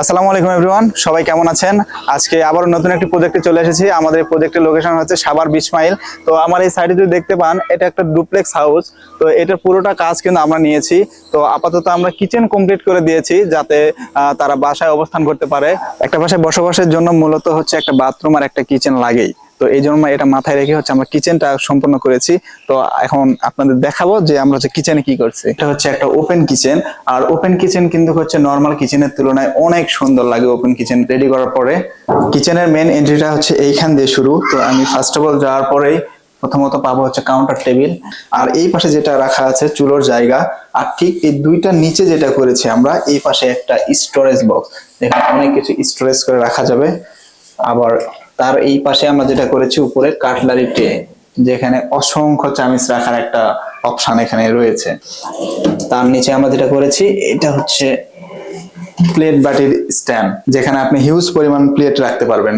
আসসালামু আলাইকুম এভরিওয়ান সবাই কেমন আছেন? আজকে আবারও নতুন একটি প্রজেক্টে চলে এসেছি। আমাদের প্রজেক্টের লোকেশন হচ্ছে সাবার বিশ মাইল তো আমার এই সাইডে যদি দেখতে পান, এটা একটা ডুপ্লেক্স হাউস তো এটার পুরোটা কাজ কিন্তু আমরা নিয়েছি। তো আপাতত আমরা কিচেন কমপ্লিট করে দিয়েছি, যাতে তারা বাসায় অবস্থান করতে পারে। একটা বাসায় বসবাসের জন্য মূলত হচ্ছে একটা বাথরুম আর একটা কিচেন লাগেই। তো এই জন্য এটা মাথায় রেখে হচ্ছে আমরা কিচেনটা সম্পূর্ণ করেছি। তো এখন আপনাদের দেখাবো যে আমরা হচ্ছে কিচেনে কি করছি। এটা হচ্ছে একটা ওপেন কিচেন আর ওপেন কিচেন কিন্তু হচ্ছে নর্মাল কিচেনের তুলনায় অনেক সুন্দর লাগে ওপেন কিচেন রেডি করার পরে। কিচেনের মেন এন্ট্রিটা হচ্ছে এইখান দিয়ে শুরু। তো আমি ফার্স্ট অফ অল যাওয়ার পরেই প্রথমত পাবো হচ্ছে কাউন্টার টেবিল আর এই পাশে যেটা রাখা আছে চুলোর জায়গা। আর ঠিক এই দুইটা নিচে যেটা করেছি আমরা, এই পাশে একটা স্টোরেজ বক্স এখানে অনেক কিছু স্টোরেজ করে রাখা যাবে। আবার তার এই পাশে আমরা যেটা করেছি উপরে কাটলারি ট্রে, যেখানে অসংখ্য চামিচ রাখার একটা অপশন এখানে রয়েছে। তার নিচে আমরা যেটা করেছি, এটা হচ্ছে প্লেট বাটির স্ট্যান্ড, যেখানে আপনি হিউজ পরিমাণ প্লেট রাখতে পারবেন।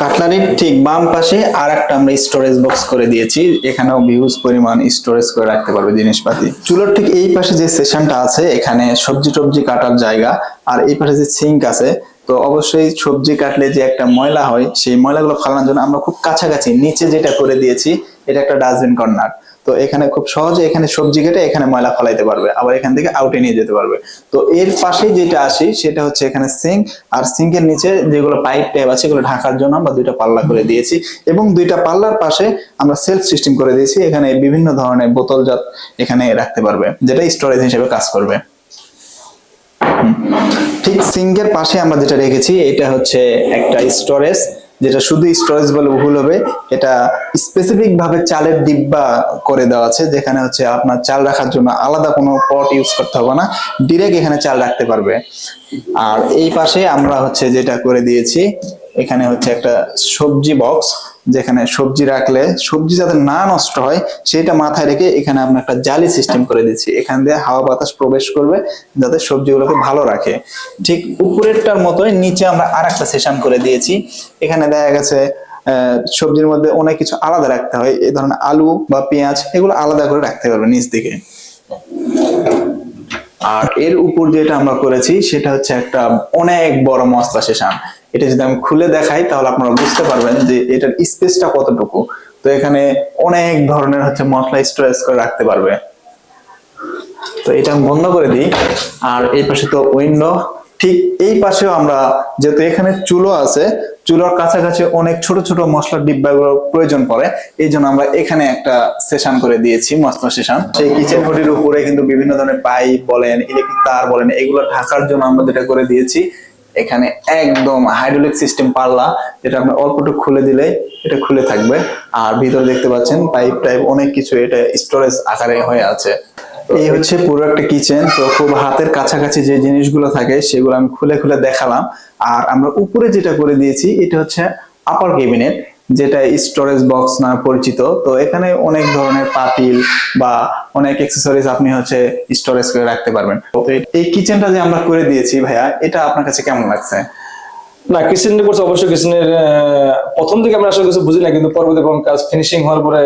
কাটলারির ঠিক বাম পাশে আর একটা আমরা স্টোরেজ বক্স করে দিয়েছি, এখানেও হিউজ পরিমাণ স্টোরেজ করে রাখতে পারবে জিনিসপাতি। চুলোর ঠিক এই পাশে যে সেশনটা আছে, এখানে সবজি টবজি কাটার জায়গা, আর এই পাশে যে সিঙ্ক আছে তো অবশ্যই সবজি কাটলে যে একটা ময়লা হয়, সেই ময়লাগুলো ফালানোর জন্য আমরা খুব কাছাকাছি, নিচে যেটা করে দিয়েছি, এটা একটা ডাস্টবিন কর্নার। তো এখানে খুব সহজে এখানে সবজি কেটে এখানে ময়লা ফলাইতে পারবে, আবার এখান থেকে আউটে নিয়ে যেতে পারবে। তো এর পাশে যেটা আসি, সেটা হচ্ছে এখানে সিঙ্ক আর সিঙ্কের নিচে যেগুলো পাইপ টাইপ আছে এগুলো ঢাকার জন্য আমরা দুইটা পাল্লা করে দিয়েছি। এবং দুইটা পাল্লার পাশে আমরা সেলফ সিস্টেম করে দিয়েছি, এখানে বিভিন্ন ধরনের বোতলজাত এখানে রাখতে পারবে, যেটা স্টোরেজ হিসেবে কাজ করবে। ঠিক সিঙ্কের পাশে আমরা যেটা রেখেছি, এটা হচ্ছে একটা স্টোরেজ যেটা শুধু স্টোরেজ বলে ভুল হবে, এটা স্পেসিফিক ভাবে চালের ডিব্বা করে দেওয়া আছে, যেখানে হচ্ছে আপনার চাল রাখার জন্য আলাদা কোনো পট ইউজ করতে হবে না ডিরেক্ট এখানে চাল রাখতে পারবে। আর এই পাশে আমরা হচ্ছে যেটা করে দিয়েছি এখানে হচ্ছে একটা সবজি বক্স যেখানে সবজি রাখলে সবজি যাতে না নষ্ট হয়, সেটা মাথায় রেখে এখানে আমরা একটা জালি সিস্টেম করে দিচ্ছি। এখান দিয়ে হাওয়া বাতাস প্রবেশ করবে, যাতে সবজিগুলোকে ভালো রাখে। ঠিক উপরেরটার মতোই নিচে আমরা আর একটা সেশন করে দিয়েছি। এখানে দেখা গেছে সবজির মধ্যে অনেক কিছু আলাদা রাখতে হয়। এই ধরনের আলু বা পেঁয়াজ, এগুলো আলাদা করে রাখতে পারবে নিচ দিকে। আর এর উপর যেটা আমরা করেছি, সেটা হচ্ছে একটা অনেক বড় মশলা সেশন এটা যদি আমি খুলে দেখাই, তাহলে আপনারা বুঝতে পারবেন যে এটার স্পেসটা কতটুকু। তো এখানে অনেক ধরনের হচ্ছে মশলা স্টোরেজ করে রাখতে পারবে। তো এটা আমি বন্ধ করে দিই। আর এই পাশে তো উইন্ডো। ঠিক এই পাশেও আমরা, যেহেতু এখানে চুলো আছে, চুলোর কাছাকাছি অনেক ছোট ছোট মশলার ডিব্বাগুলোর প্রয়োজন পড়ে। এই জন্য আমরা এখানে একটা সেশন করে দিয়েছি, মশলা সেশন। সেই কিচেন ঘটির উপরে কিন্তু বিভিন্ন ধরনের পাইপ বলেন, ইলেকট্রিক তার বলেন, এগুলো ঢাকার জন্য আমরা যেটা করে দিয়েছি। এখানে একদম হাইড্রোলিক সিস্টেম পাল্লা যেটা আপনি অল্পটুকু খুলে দিলে এটা খুলে থাকবে। আর ভিতরে দেখতে পাচ্ছেন পাইপ টাইপ অনেক কিছু এটা স্টোরেজ আকারে হয়ে আছে। এই হচ্ছে পুরো একটা কিচেন তো খুব হাতের কাছাকাছি যে জিনিসগুলো থাকে সেগুলো আমি খুলে খুলে দেখালাম। আর আমরা উপরে যেটা করে দিয়েছি এটা হচ্ছে আপার কেবিনেট যেটা স্টোরেজ বক্স নামে পরিচিত। তো এখানে অনেক ধরনের পাতিল বা অনেক অ্যাক্সেসরিজ আপনি হচ্ছে স্টোরেজ করে রাখতে পারবেন। তো এই কিচেনটা যে আমরা করে দিয়েছি ভাইয়া, এটা আপনার কাছে কেমন লাগছে? না কিচেনটা করছে অবশ্যই কিচেনের প্রথম দিকে আমরা আসলে কিছু বুঝি না, কিন্তু পরবর্তী কাজ ফিনিশিং হওয়ার পরে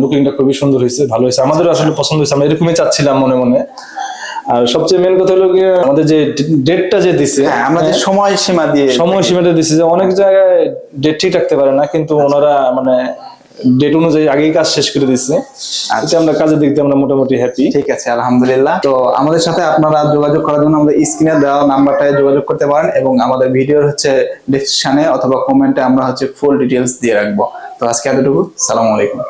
লুকিংটা খুবই সুন্দর হয়েছে, ভালো হয়েছে। আমাদেরও আসলে পছন্দ হয়েছে, আমরা এরকমই চাচ্ছিলাম মনে মনে। আর সবচেয়ে মেন কথা হলো গিয়ে আমাদের যে ডেটটা যে দিছে হ্যাঁ আমরা যে সময় সীমা দিয়ে সময় সীমাটা দিছে যে অনেক জায়গায় ডেট ঠিক রাখতে পারে না কিন্তু ওনারা মানে ডেট অনুযায়ী আগেই কাজ শেষ করে দিচ্ছে আজকে আমরা কাজের দিক দিয়ে আমরা মোটামুটি হ্যাপি ঠিক আছে আলহামদুলিল্লাহ। তো আমাদের সাথে আপনারা যোগাযোগ করার জন্য আমাদের স্ক্রিনে দেওয়া নাম্বারটায় যোগাযোগ করতে পারেন এবং আমাদের ভিডিওর হচ্ছে ডিসক্রিপশনে অথবা কমেন্টে আমরা হচ্ছে ফুল ডিটেলস দিয়ে রাখব। তো আজকে এতটুকু। সালাম আলাইকুম।